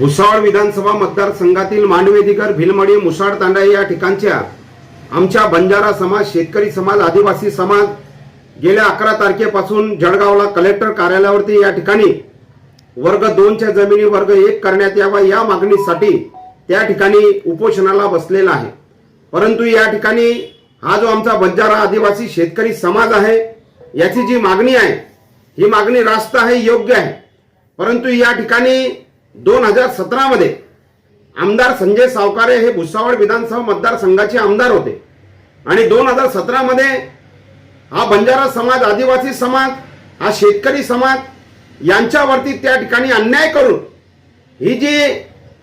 भुसावळ विधानसभा मतदारसंघातील मांडवेधिकर भिलमडी मुसाळ तांडा या ठिकाणच्या आमच्या बंजारा समाज शेतकरी समाज आदिवासी समाज गेल्या अकरा तारखेपासून जळगावला कलेक्टर कार्यालयावरती या ठिकाणी वर्ग दोनच्या जमिनी वर्ग एक करण्यात यावा या मागणीसाठी त्या ठिकाणी उपोषणाला बसलेला आहे. परंतु या ठिकाणी हा जो आमचा बंजारा आदिवासी शेतकरी समाज आहे याची जी मागणी आहे ही मागणी रास्त आहे योग्य आहे. परंतु या ठिकाणी दोन हजार सतरामध्ये आमदार संजय सावकारे हे भुसावळ विधानसभा मतदारसंघाचे आमदार होते. आणि दोन हजार सतरामध्ये हा बंजारा समाज आदिवासी समाज हा शेतकरी समाज यांच्यावरती त्या ठिकाणी अन्याय करून ही जी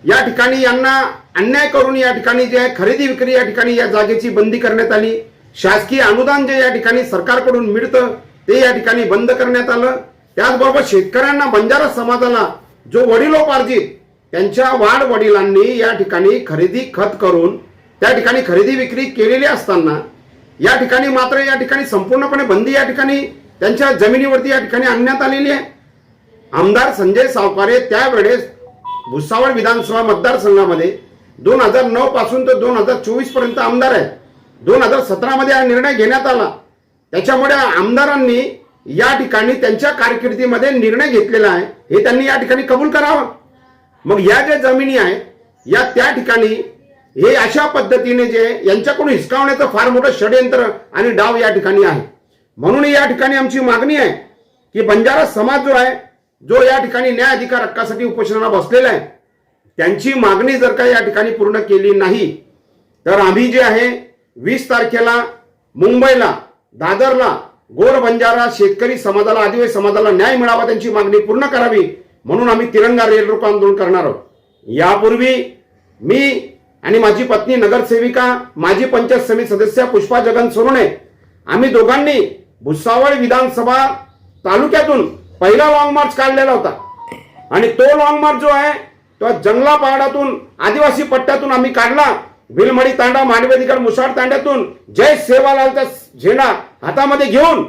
या ठिकाणी यांना अन्याय करून या ठिकाणी जे आहे खरेदी विक्री या ठिकाणी या जागेची बंदी करण्यात आली. शासकीय अनुदान जे या ठिकाणी सरकारकडून मिळतं ते या ठिकाणी बंद करण्यात आलं. त्याचबरोबर शेतकऱ्यांना बंजारा समाजाला जो वडिलोपार्जित त्यांच्या वाडवडिलांनी या ठिकाणी खरेदी खत करून त्या ठिकाणी खरेदी विक्री केलेली असताना या ठिकाणी मात्र या ठिकाणी संपूर्णपणे बंदी या ठिकाणी त्यांच्या जमिनीवरती या ठिकाणी आणण्यात आलेली आहे. आमदार संजय सावकारे त्यावेळेस भुसावळ विधानसभा मतदारसंघामध्ये दोन हजार नऊ पासून ते दोन हजार चोवीसपर्यंत आमदार आहेत. दोन हजार सतरामध्ये हा निर्णय घेण्यात आला. त्याच्यामुळे आमदारांनी या ठिकाणी त्यांच्या कारकिर्दीमध्ये निर्णय घेतलेला आहे. हे त्यांनी या ठिकाणी कबूल करावं. मग या ज्या जमिनी आहे या त्या ठिकाणी हे अशा पद्धतीने जे यांच्याकडून हिसकावण्याचं फार मोठं षडयंत्र आणि डाव या ठिकाणी आहे. म्हणून या ठिकाणी आमची मागणी आहे की बंजारा समाज जो आहे जो या ठिकाणी न्याय अधिकार हक्कासाठी उपोषणाला बसलेला आहे त्यांची मागणी जर का या ठिकाणी पूर्ण केली नाही तर आम्ही जे आहे वीस तारखेला मुंबईला दादरला गोर बंजारा शेतकरी समाजाला आदिवासी समाजाला न्याय मिळावा त्यांची मागणी पूर्ण करावी म्हणून आम्ही तिरंगा रेल रोको आंदोलन करणार आहोत. यापूर्वी मी आणि माझी पत्नी नगरसेविका माजी पंचायत समिती सदस्य पुष्पा जगन सोनवणे आम्ही दोघांनी भुसावळ विधानसभा तालुक्यातून पहिला लाँग मार्च काढलेला होता. आणि तो लाँग मार्च जो आहे तो जंगला पहाडातून आदिवासी पट्ट्यातून आम्ही काढला. बिलमणी तांडा मांडवेदिकर मुसाड तांड्यातून जय सेवालालचा झेंडा हातामध्ये घेऊन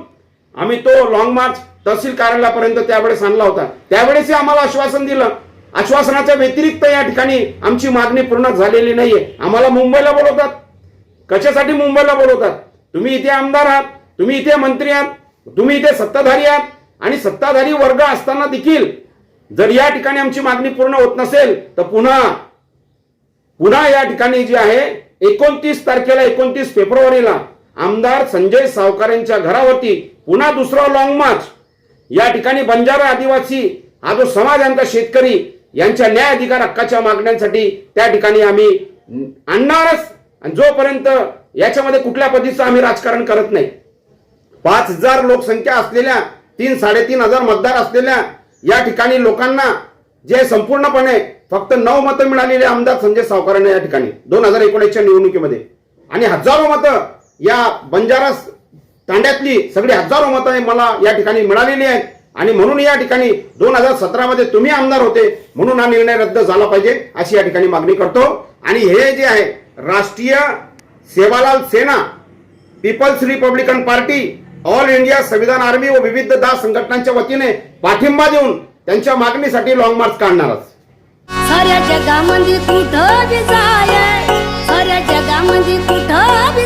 आम्ही तो लॉंग मार्च तहसील कार्यालयापर्यंत त्यावेळेस आणला होता. त्यावेळेस आम्हाला आश्वासन दिलं. आश्वासनाच्या व्यतिरिक्त या ठिकाणी आमची मागणी पूर्ण झालेली नाहीये. आम्हाला मुंबईला बोलवतात. कशासाठी मुंबईला बोलवतात? तुम्ही इथे आमदार आहात. तुम्ही इथे मंत्री आहात. तुम्ही इथे सत्ताधारी आहात. आणि सत्ताधारी वर्ग असताना देखील जर या ठिकाणी आमची मागणी पूर्ण होत नसेल तर पुन्हा पुन्हा या ठिकाणी जी आहे एकोणतीस तारखेला एकोणतीस फेब्रुवारीला आमदार संजय सावकार यांच्या घरावरती पुन्हा दुसरा लॉंग मार्च या ठिकाणी बंजारा आदिवासी हा जो समाज आमचा शेतकरी यांच्या न्याय अधिकार हक्काच्या मागण्यांसाठी त्या ठिकाणी आम्ही आणणारच. आणि जोपर्यंत याच्यामध्ये कुठल्या पद्धतीचं आम्ही राजकारण करत नाही. पाच हजार लोकसंख्या असलेल्या तीन साडेतीन हजार मतदार असलेल्या या ठिकाणी लोकांना जे संपूर्णपणे फक्त नऊ मतं मिळालेले आमदार संजय सावकारांना या ठिकाणी. दोन हजार एकोणीसच्या निवडणुकीमध्ये. आणि हजारो मतं या बंजारा तांड्यातली सगळी हजारो मतं मला या ठिकाणी मिळालेली आहेत. आणि म्हणून या ठिकाणी दोन हजार सतरामध्ये तुम्ही आमदार होते म्हणून हा निर्णय रद्द झाला पाहिजे अशी या ठिकाणी मागणी करतो. आणि हे जे आहे Rashtriya Sevalal Sena peoples republican party all India Samvidhan army व विविध दास संघटनांच्या वतीने पाठिंबा देऊन त्यांच्या मागणीसाठी लॉंग मार्च काढणारच. साऱ्या जगामध्ये कुठं बी जाय साऱ्या जगामध्ये कुठं बी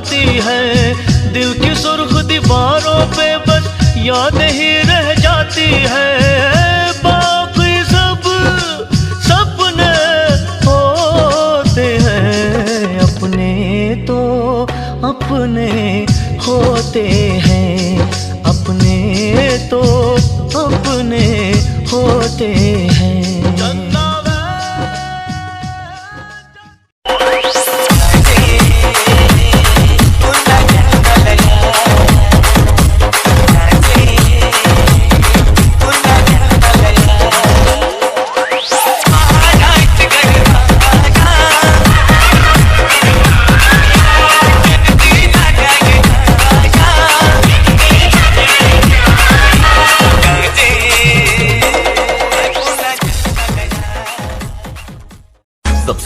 तड़पाती है। दिल की सुर्ख दीवारों पे बस याद ही रह जाती है। बाकी सब सपने होते हैं। अपने तो अपने होते हैं।